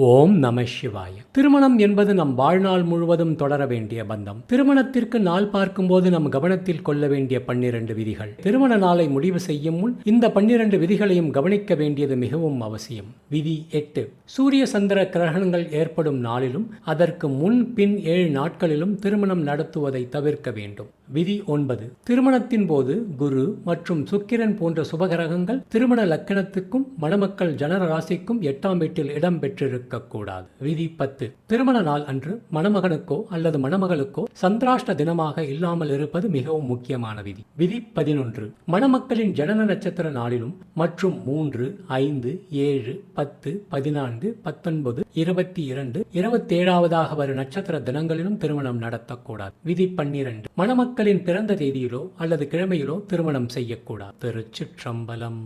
ஓம் நம சிவாய. திருமணம் என்பது நம் வாழ்நாள் முழுவதும் தொடர வேண்டிய பந்தம். திருமணத்திற்கு நாள் பார்க்கும்போது நம் கவனத்தில் கொள்ள வேண்டிய பன்னிரண்டு விதிகள். திருமண நாளை முடிவு செய்யும் முன் இந்த பன்னிரண்டு விதிகளையும் கவனிக்க வேண்டியது மிகவும் அவசியம். விதி எட்டு. சூரிய சந்திர கிரகணங்கள் ஏற்படும் நாளிலும் அதற்கு முன் பின் ஏழு நாட்களிலும் திருமணம் நடத்துவதை தவிர்க்க வேண்டும். விதி ஒன்பது. திருமணத்தின் போது குரு மற்றும் சுக்கிரன் போன்ற சுபகிரகங்கள் திருமண லக்கணத்துக்கும் மணமக்கள் ஜனன ராசிக்கும் எட்டாம் வீட்டில் இடம் பெற்றிருக்க கூடாது விதி பத்து. திருமண நாள் அன்று மணமகனுக்கோ அல்லது மணமகளுக்கோ சந்திராஷ்ட தினமாக இல்லாமல் இருப்பது மிகவும் முக்கியமான விதி. விதி பதினொன்று. மணமக்களின் ஜனன நட்சத்திர நாளிலும் மற்றும் மூன்று ஐந்து ஏழு பத்து பதினான்கு பத்தொன்பது இருபத்தி இரண்டு இருபத்தேழாவதாக வரும் நட்சத்திர தினங்களிலும் திருமணம் நடத்தக்கூடாது. விதி பன்னிரண்டு. மக்களின் பிறந்த தேதியிலோ அல்லது கிழமையிலோ திருமணம் செய்யக்கூடாது. திருச்சிற்றம்பலம்.